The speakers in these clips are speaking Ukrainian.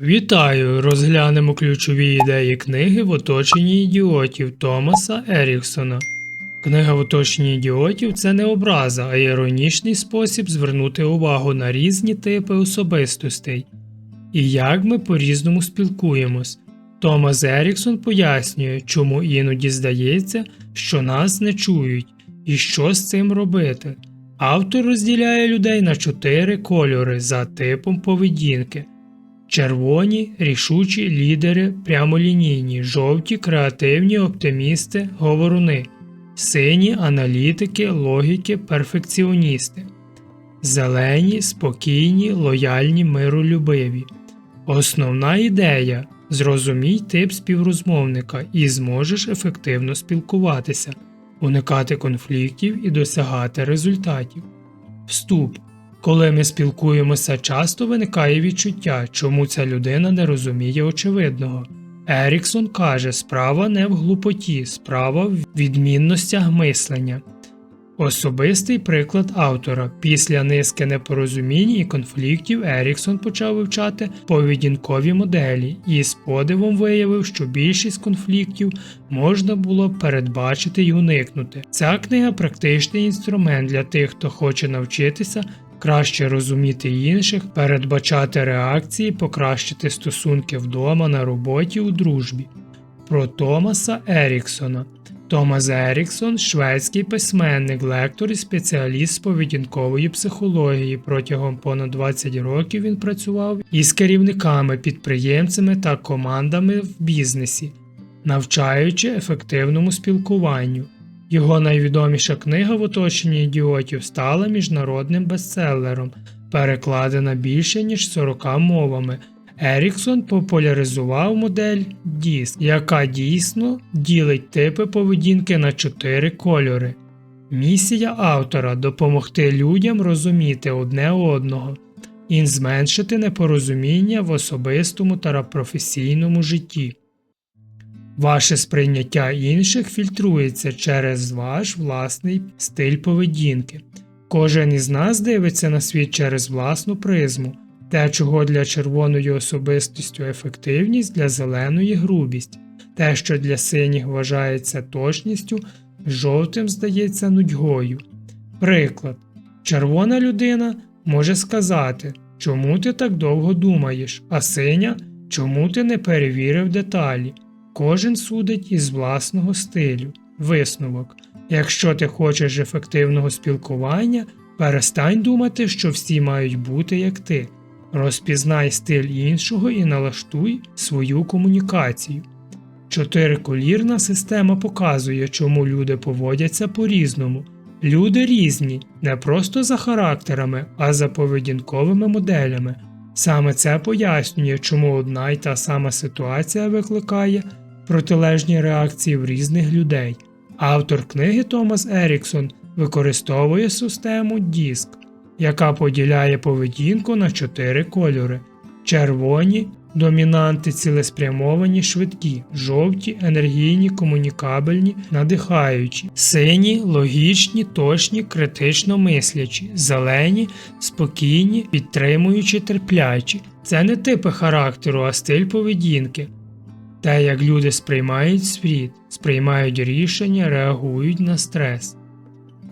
Вітаю! Розглянемо ключові ідеї книги в оточенні ідіотів Томаса Еріксона. Книга в оточенні ідіотів це не образа, а іронічний спосіб звернути увагу на різні типи особистостей і як ми по-різному спілкуємось. Томас Еріксон пояснює, чому іноді здається, що нас не чують, і що з цим робити. Автор розділяє людей на чотири кольори за типом поведінки. Червоні, рішучі лідери, прямолінійні, жовті, креативні оптимісти, говоруни, сині аналітики, логіки, перфекціоністи, зелені, спокійні, лояльні, миролюбиві. Основна ідея зрозумій тип співрозмовника і зможеш ефективно спілкуватися, уникати конфліктів і досягати результатів. Вступ коли ми спілкуємося, часто виникає відчуття, чому ця людина не розуміє очевидного. Еріксон каже, справа не в глупоті, справа в відмінностях мислення. Особистий приклад автора. Після низки непорозумінь і конфліктів Еріксон почав вивчати поведінкові моделі і з подивом виявив, що більшість конфліктів можна було передбачити і уникнути. Ця книга практичний інструмент для тих, хто хоче навчитися краще розуміти інших, передбачати реакції, покращити стосунки вдома, на роботі, у дружбі. Про Томаса Еріксона. Томас Еріксон шведський письменник, лектор і спеціаліст з поведінкової психології. Протягом понад 20 років він працював із керівниками, підприємцями та командами в бізнесі, навчаючи ефективному спілкуванню. Його найвідоміша книга в оточенні ідіотів стала міжнародним бестселером, перекладена більше ніж 40 мовами. Еріксон популяризував модель DISC, яка дійсно ділить типи поведінки на чотири кольори. Місія автора допомогти людям розуміти одне одного і зменшити непорозуміння в особистому та професійному житті. Ваше сприйняття інших фільтрується через ваш власний стиль поведінки. Кожен із нас дивиться на світ через власну призму, те, чого для червоної особистістю ефективність, для зеленої грубість, те, що для синіх вважається точністю, жовтим здається нудьгою. Приклад, червона людина може сказати, чому ти так довго думаєш, а синя, чому ти не перевірив деталі. Кожен судить із власного стилю. Висновок. Якщо ти хочеш ефективного спілкування, перестань думати, що всі мають бути як ти. Розпізнай стиль іншого і налаштуй свою комунікацію. Чотириколірна система показує, чому люди поводяться по-різному. Люди різні не просто за характерами, а за поведінковими моделями. Саме це пояснює, чому одна й та сама ситуація викликає протилежні реакції в різних людей. Автор книги Томас Еріксон використовує систему DISC, яка поділяє поведінку на чотири кольори: червоні, домінанти, цілеспрямовані, швидкі, жовті, енергійні, комунікабельні, надихаючі, сині, логічні, точні, критично мислячі, зелені, спокійні, підтримуючі, терплячі. Це не типи характеру, а стиль поведінки. Те, як люди сприймають світ, сприймають рішення, реагують на стрес.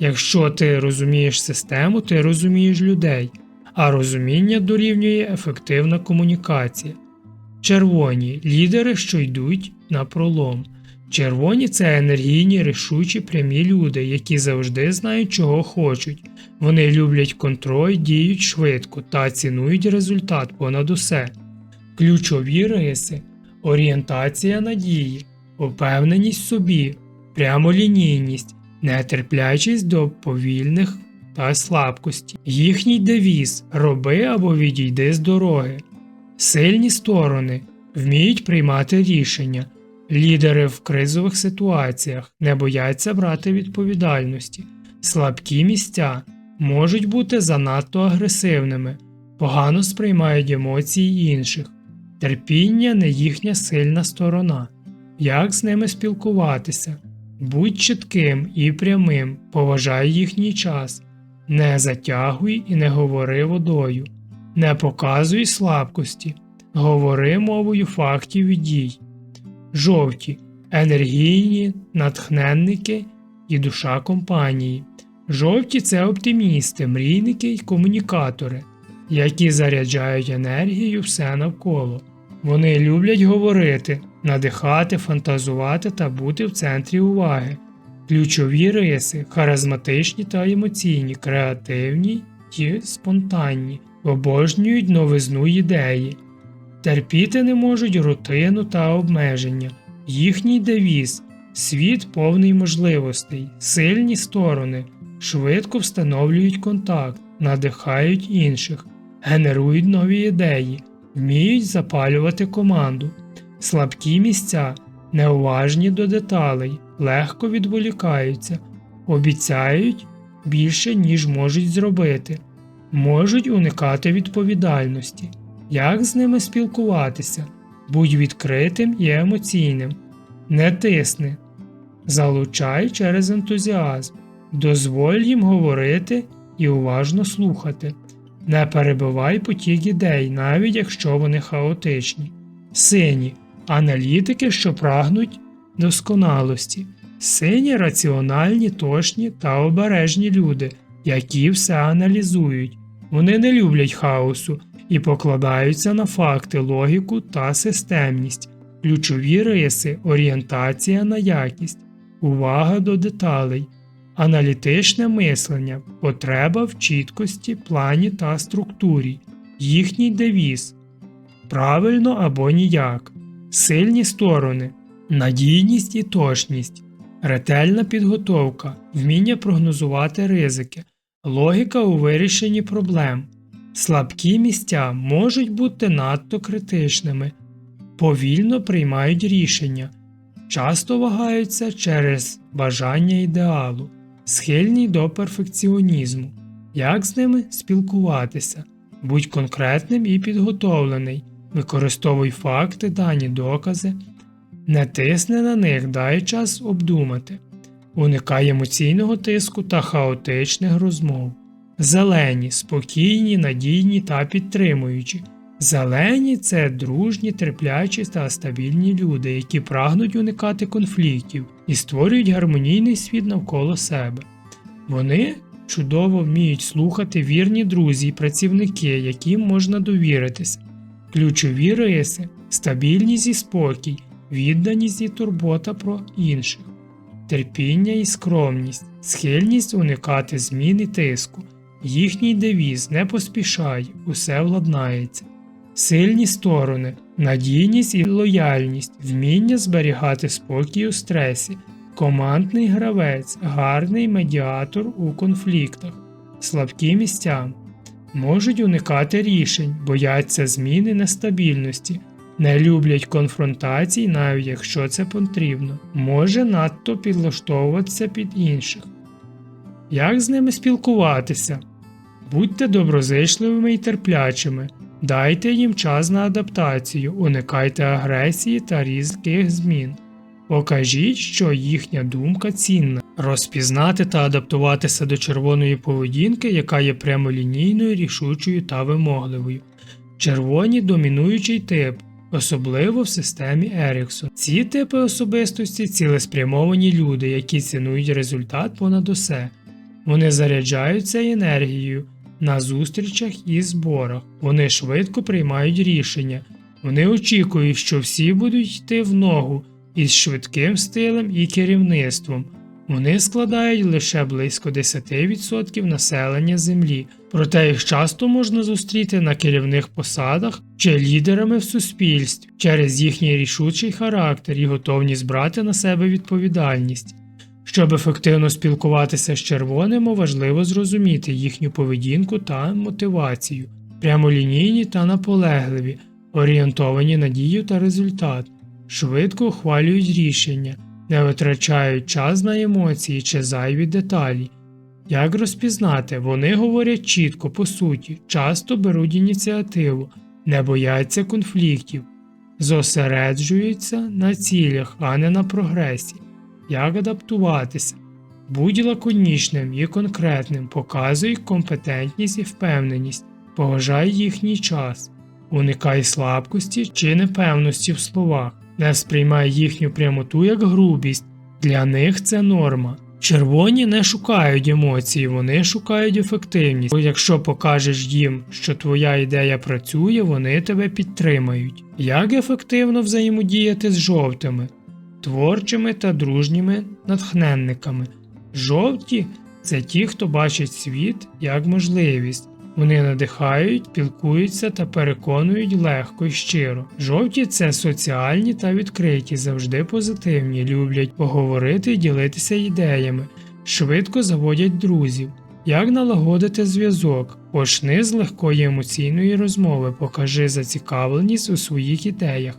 Якщо ти розумієш систему, ти розумієш людей, а розуміння дорівнює ефективна комунікація. Червоні лідери, що йдуть на пролом. Червоні це енергійні, рішучі, прямі люди, які завжди знають, чого хочуть. Вони люблять контроль, діють швидко та цінують результат понад усе. Ключові риси орієнтація надії, упевненість собі, прямолінійність, нетерплячість до повільних та слабкості, їхній девіз роби або відійди з дороги, сильні сторони вміють приймати рішення, лідери в кризових ситуаціях не бояться брати відповідальності, слабкі місця можуть бути занадто агресивними, погано сприймають емоції інших. Терпіння не їхня сильна сторона. Як з ними спілкуватися? Будь чітким і прямим, поважай їхній час, не затягуй і не говори водою, не показуй слабкості, Говори мовою фактів і дій. Жовті енергійні, натхненники і душа компанії. Жовті це оптимісти, мрійники й комунікатори, які заряджають енергію все навколо. Вони люблять говорити, надихати, фантазувати та бути в центрі уваги. Ключові риси харизматичні та емоційні, креативні і спонтанні, обожнюють новизну ідеї, терпіти не можуть рутину та обмеження. Їхній девіз світ повний можливостей, сильні сторони, швидко встановлюють контакт, надихають інших, генерують нові ідеї, вміють запалювати команду, слабкі місця, неуважні до деталей, легко відволікаються, обіцяють більше, ніж можуть зробити, можуть уникати відповідальності. Як з ними спілкуватися? Будь відкритим і емоційним, не тисни, залучай через ентузіазм, дозволь їм говорити і уважно слухати, не перебивай потік ідей, навіть якщо вони хаотичні. Сині аналітики, що прагнуть досконалості, сині раціональні, точні та обережні люди, які все аналізують. Вони не люблять хаосу і покладаються на факти, логіку та системність, ключові риси, орієнтація на якість, увага до деталей, аналітичне мислення, потреба в чіткості, плані та структурі, їхній девіз, правильно або ніяк, сильні сторони, надійність і точність, ретельна підготовка, вміння прогнозувати ризики, логіка у вирішенні проблем. Слабкі місця можуть бути надто критичними, повільно приймають рішення, часто вагаються через бажання ідеалу, схильні до перфекціонізму. Як з ними спілкуватися? Будь конкретним і підготовлений, використовуй факти, дані докази, не тисни на них, дай час обдумати, уникай емоційного тиску та хаотичних розмов. Зелені, спокійні, надійні та підтримуючі. Зелені це дружні, терплячі та стабільні люди, які прагнуть уникати конфліктів і створюють гармонійний світ навколо себе. Вони чудово вміють слухати вірні друзі і працівники, яким можна довіритися. Ключові риси, стабільність і спокій, відданість і турбота про інших, терпіння і скромність, схильність уникати змін і тиску. Їхній девіз не поспішай, усе владнається. Сильні сторони, надійність і лояльність, вміння зберігати спокій у стресі, командний гравець, гарний медіатор у конфліктах, слабкі місця, можуть уникати рішень, бояться зміни нестабільності, не люблять конфронтацій, навіть якщо це потрібно, може надто підлаштовуватися під інших. Як з ними спілкуватися? Будьте доброзичливими і терплячими, дайте їм час на адаптацію, уникайте агресії та різких змін. Покажіть, що їхня думка цінна, розпізнати та адаптуватися до червоної поведінки, яка є прямолінійною, рішучою та вимогливою. Червоні домінуючий тип, особливо в системі Еріксон. Ці типи особистості цілеспрямовані люди, які цінують результат понад усе. Вони заряджаються енергією на зустрічах і зборах. Вони швидко приймають рішення. Вони очікують, що всі будуть йти в ногу із швидким стилем і керівництвом. Вони складають лише близько 10% населення Землі, проте їх часто можна зустріти на керівних посадах чи лідерами в суспільстві через їхній рішучий характер і готовність брати на себе відповідальність. Щоб ефективно спілкуватися з червоними, важливо зрозуміти їхню поведінку та мотивацію, прямолінійні та наполегливі, орієнтовані на дію та результат, швидко ухвалюють рішення, не витрачають час на емоції чи зайві деталі. Як розпізнати, вони говорять чітко, по суті, часто беруть ініціативу, не бояться конфліктів, зосереджуються на цілях, а не на прогресі. Як адаптуватися? Будь лаконічним і конкретним, показуй компетентність і впевненість, поважай їхній час, Уникай слабкості чи непевності в словах, не сприймай їхню прямоту як грубість. Для них це норма. Червоні не шукають емоцій, вони шукають ефективність. Бо Якщо покажеш їм, що твоя ідея працює, вони тебе підтримають. Як ефективно взаємодіяти з жовтими, творчими та дружніми натхненниками? Жовті це ті, хто бачить світ як можливість. Вони надихають, спілкуються та переконують легко і щиро. Жовті це соціальні та відкриті, завжди позитивні, люблять поговорити і ділитися ідеями, швидко заводять друзів. Як налагодити зв'язок? Почни з легкої емоційної розмови, покажи зацікавленість у своїх ідеях.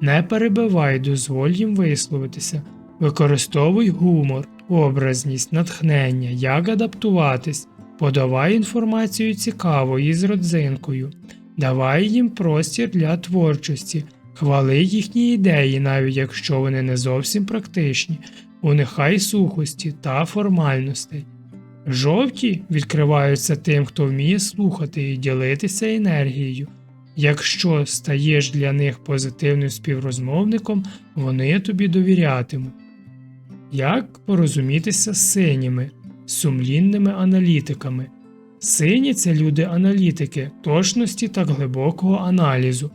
Не перебивай, дозволь їм висловитися. Використовуй гумор, образність, натхнення, як адаптуватись. Подавай інформацію цікаво і з родзинкою, давай їм простір для творчості, хвали їхні ідеї, навіть якщо вони не зовсім практичні, уникай сухості та формальностей. Жовті відкриваються тим, хто вміє слухати і ділитися енергією. Якщо стаєш для них позитивним співрозмовником, вони тобі довірятимуть. Як порозумітися з синіми? сумлінними аналітиками. Сині це люди-аналітики, точності та глибокого аналізу.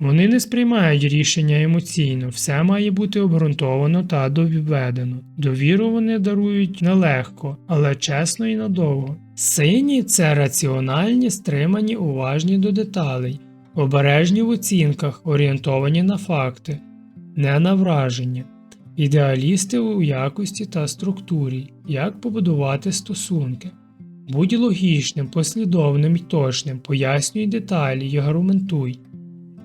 Вони не сприймають рішення емоційно, все має бути обґрунтовано та доведено. Довіру вони дарують нелегко, але чесно і надовго. Сині це раціональні, стримані, уважні до деталей, обережні в оцінках, орієнтовані на факти, не на враження. Ідеалісти у якості та структурі, як побудувати стосунки. Будь логічним, послідовним і точним, пояснюй деталі і аргументуй.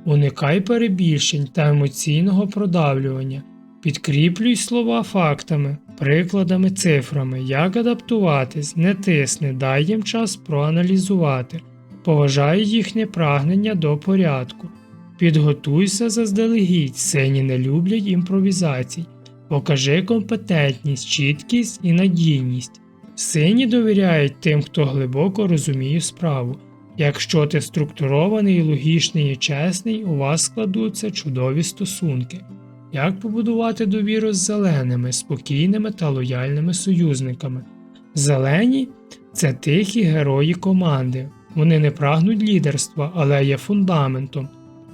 Уникай перебільшень та емоційного продавлювання, підкріплюй слова фактами, прикладами, цифрами, як адаптуватись, не тисни, дай їм час проаналізувати, поважай їхнє прагнення до порядку. Підготуйся заздалегідь, сині не люблять імпровізацій. Покажи компетентність, чіткість і надійність. Сині довіряють тим, хто глибоко розуміє справу. Якщо ти структурований, логічний і чесний, у вас складуться чудові стосунки. Як побудувати довіру з зеленими, спокійними та лояльними союзниками? Зелені це тихі герої команди. Вони не прагнуть лідерства, але є фундаментом.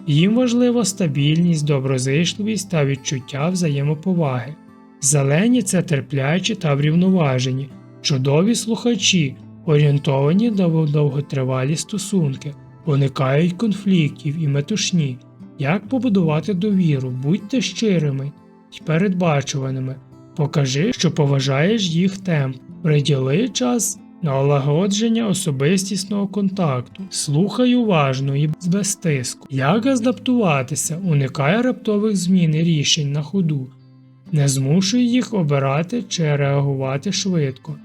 Їм важлива стабільність, доброзичливість та відчуття взаємоповаги. Зелені це терплячі та врівноважені, чудові слухачі, орієнтовані на довготривалі стосунки, уникають конфліктів і метушні. Як побудувати довіру, будьте щирими й передбачуваними, покажи, що поважаєш їх темп, приділи час Налагодження особистісного контакту. Слухай уважно і без тиску. Як адаптуватися, уникай раптових змін і рішень на ходу. Не змушуй їх обирати чи реагувати швидко.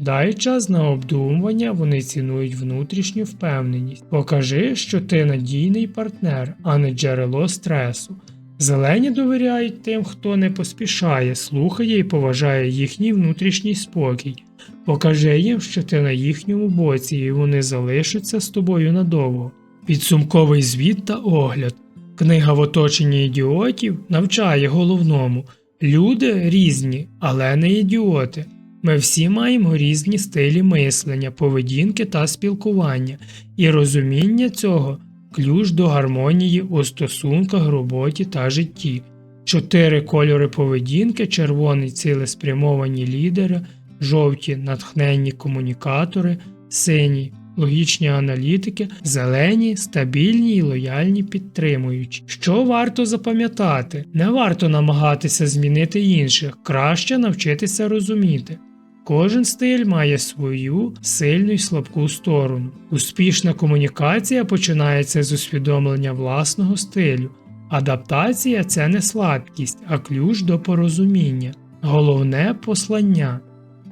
Дай час на обдумування, вони цінують внутрішню впевненість. Покажи, що ти надійний партнер, а не джерело стресу. Зелені довіряють тим, хто не поспішає, слухає і поважає їхній внутрішній спокій. Покажи їм, що ти на їхньому боці, і вони залишаться з тобою надовго. Підсумковий звіт та огляд. Книга в оточенні ідіотів навчає головному. Люди різні, але не ідіоти. Ми всі маємо різні стилі мислення, поведінки та спілкування, і розуміння цього ключ до гармонії у стосунках, роботі та житті. Чотири кольори поведінки, червоний цілеспрямовані лідери, жовті натхненні комунікатори, сині логічні аналітики, зелені, стабільні і лояльні підтримуючі. Що варто запам'ятати? Не варто намагатися змінити інших, краще навчитися розуміти. Кожен стиль має свою сильну і слабку сторону. Успішна комунікація починається з усвідомлення власного стилю. Адаптація це не слабкість, а ключ до порозуміння. Головне послання.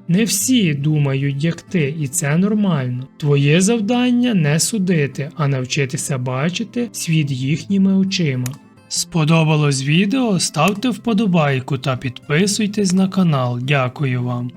Не всі думають, як ти, і це нормально. Твоє завдання не судити, а навчитися бачити світ їхніми очима. Сподобалось відео? Ставте вподобайку та підписуйтесь на канал. Дякую вам.